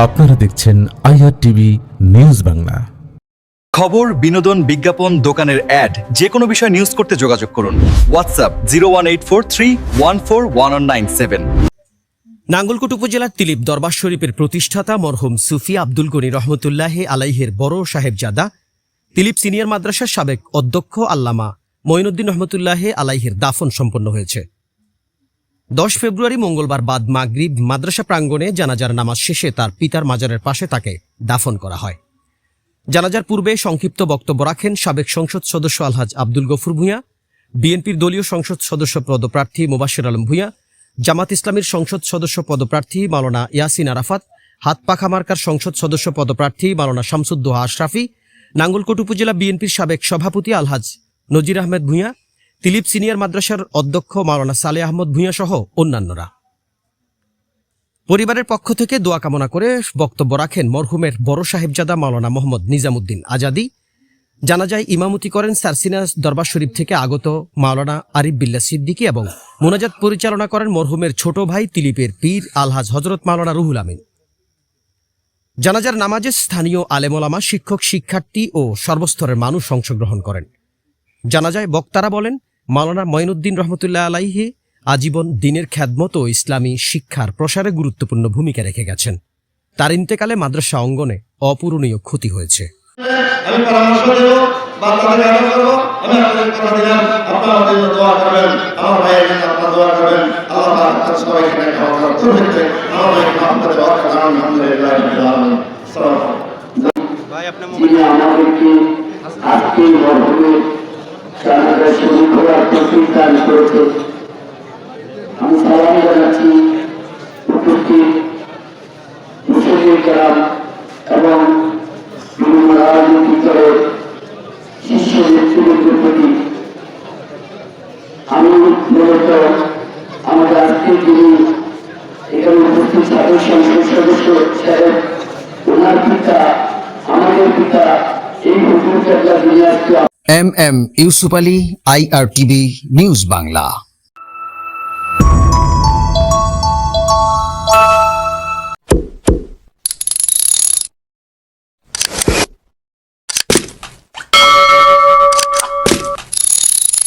আপনারা দেখছেন IR TV news Bangla. খবর বিনোদন বিজ্ঞাপন দোকানের অ্যাড যে কোনো বিষয় নিউজ করতে যোগাযোগ করুন। WhatsApp zero one eight four three one four one nine seven Nangalkot উপজেলার তিলিপ দরবার শরীফের প্রতিষ্ঠাতা মরহুম সুফি আব্দুল গনি রহমতুল্লাহ আলাইহের বড় সাহেবজাদা তিলিপ সিনিয়র মাদ্রাসার সাবেক অধ্যক্ষ আল্লামা মঈনুদ্দিন রহমতুল্লাহ আলাইহের দাফন সম্পন্ন হয়েছে। দশ ফেব্রুয়ারি মঙ্গলবার বাদ মাগরিব মাদ্রাসা প্রাঙ্গণে জানাজার নামাজ শেষে তার পিতার মাজারের পাশে তাকে দাফন করা হয়। জানাজার পূর্বে সংক্ষিপ্ত বক্তব্য রাখেন সাবেক সংসদ সদস্য আলহাজ আব্দুল গফুর ভূঁইয়া, বিএনপির দলীয় সংসদ সদস্য পদপ্রার্থী মোবাশ্বির আলম ভূঁইয়া, জামাত ইসলামীর সংসদ সদস্য পদপ্রার্থী মাওলানা ইয়াসিন আরাফাত হাত পাখা মার্কার সংসদ সদস্য পদপ্রার্থী মাওলানা শামসুদ্দোহা আশরাফি, নাঙ্গলকোট উপজেলা বিএনপির সাবেক সভাপতি আলহাজ নজির আহমেদ ভূঁইয়া তিলিপ সিনিয়র মাদ্রাসার অধ্যক্ষ মাওলানা সালে আহমদ ভূঁইয়া সহ অন্যান্যরা। পরিবারের পক্ষ থেকে দোয়া কামনা করে বক্তব্য রাখেন মরহুমের বড় সাহেবজাদা মাওলানা মোহাম্মদ নিজামুদ্দিন আজাদি। জানা যায়, ইমামতি করেন সারসিনা দরবার শরীফ থেকে আগত মাওলানা আরিফ বিল্লা সিদ্দিকী এবং মোনাজাত পরিচালনা করেন মরহুমের ছোট ভাই তিলিপের পীর আলহাজ হজরত মাওলানা রুহুল আমিন। জানাজার নামাজে স্থানীয় আলেমোলামা, শিক্ষক, শিক্ষার্থী ও সর্বস্তরের মানুষ অংশগ্রহণ করেন। জানাজায় বক্তারা বলেন মাওলানা মঈনুদ্দিন রহমতুল্লাহ আলাইহি আজীবন দিনের খ্যাদমত ও ইসলামী শিক্ষার প্রসারে গুরুত্বপূর্ণ ভূমিকা রেখে গেছেন। তার ইন্তেকালে মাদ্রাসা অঙ্গনে অপূরণীয় ক্ষতি হয়েছে। আপনারা আজকে জানাজা শুরু করার তৌফিক দান করেছে আমি সালাম জানাচ্ছি উপস্থিত মুসলিম কালাম এবং বিভিন্ন শীর্ষ নেতৃত্বের প্রতি আমি মূলত আমাদের আজকে যিনি এখানে উপস্থিত ছাত্র সংসদ সদস্য ছিলেন ওনার পিতা আমাদের পিতা এই হুকুম দুনিয়া M M Yusuf Ali IRTV news Bangla.